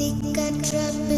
திக்கற்ற பிள்ளைகளுக்கு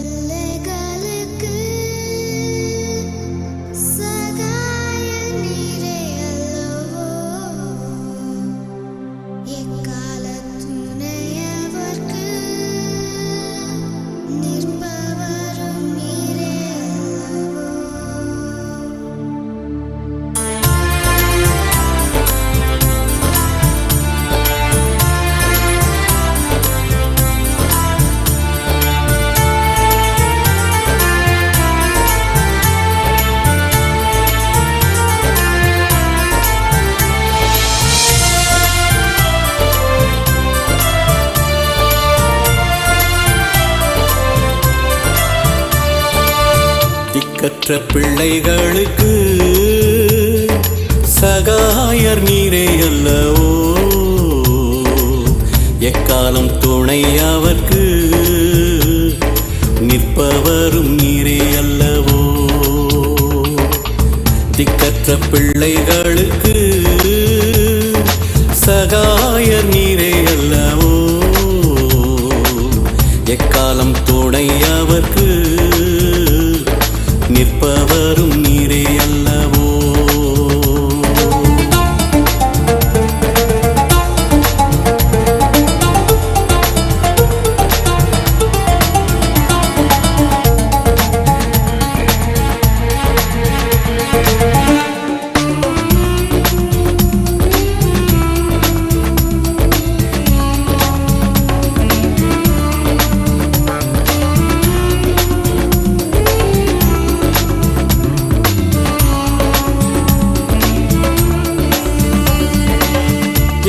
கற்ற பிள்ளைகளுக்கு சகாயர் நீரே அல்லவோ? எக்காலம் துணை அவர்க்கு நிற்பவரும் நீரே அல்லவோ? திக்கற்ற பிள்ளைகளுக்கு நிற்பவரும் நீ.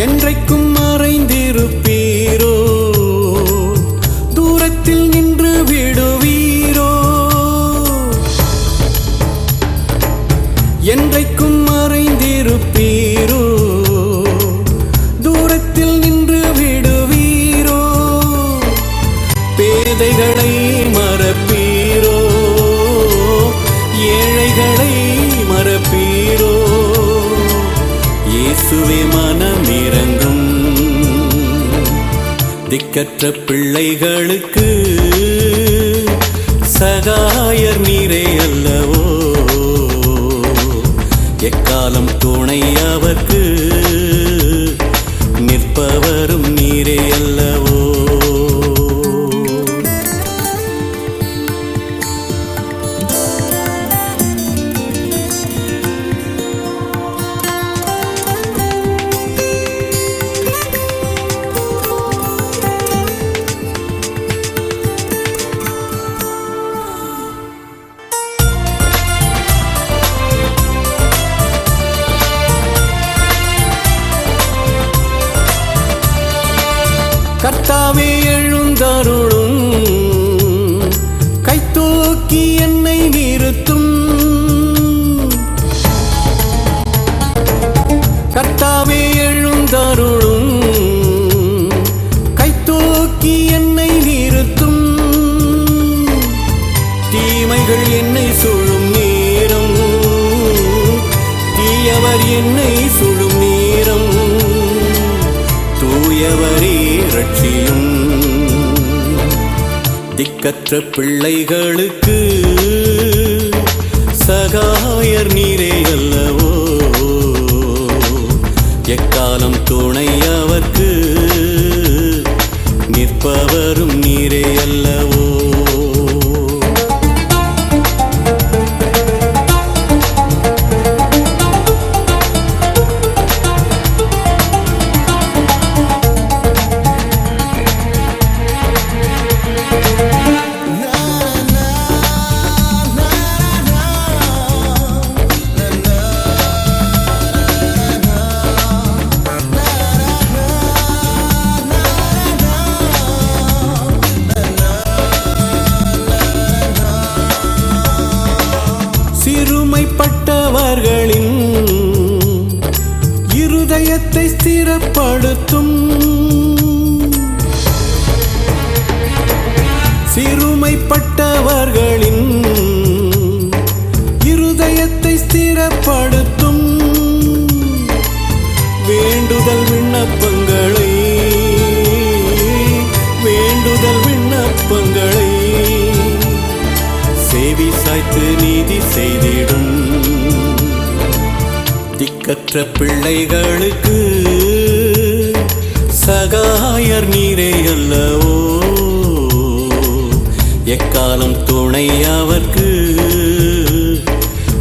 என்றைக்கும் மறைந்திருப்பீரோ? தூரத்தில் நின்று விடுவீரோ? என்றைக்கும் மறைந்திருப்பீரோ? தூரத்தில் நின்று விடுவீரோ? பேதைகளை திக்கற்ற பிள்ளைகளுக்கு சகாயர் நீரே அல்லவோ? எக்காலம் துணை அவர்க்கு நிற்பவரும் நீரே அல்லவோ? கத்தாவே எழுந்தருளும். கைத்தூக்கி என்னை நிறுத்தும் கத்தாவே எழுந்தருளும். கைத்தூக்கி என்னை நிறுத்தும் தீமைகள் என்னை சுழும் நேரம். தீயவர் என்னை சுழும் திக்கற்ற பிள்ளைகளுக்கு சகாயர் நீரே அல்லவோ? எக்காலம் துணை அவர்க்கு நிற்பவரும் நீர் திடப்படுத்தும் சிறுமைப்பட்டவர்களின் இருதயத்தை ஸ்திரப்படுத்தும். வேண்டுதல் விண்ணப்பங்களை வேண்டுதல் விண்ணப்பங்களை சேவி சாய்த்து நீதி செய்திடும். திக்கற்ற பிள்ளைகளுக்கு சகாயர் நீரே அல்லவோ? எக்காலம் துணை அவர்க்கு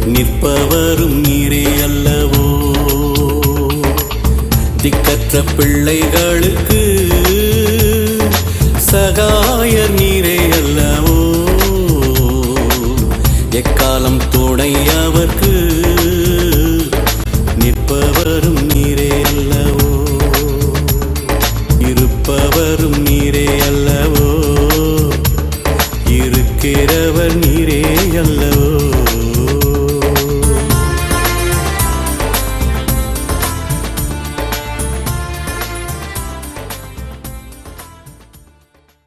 நிற்பவரும் நீரே அல்லவோ? திக்கற்ற பிள்ளைகளுக்கு சகாயர் நீரே அல்லவோ? எக்காலம் துணை அவர்க்கு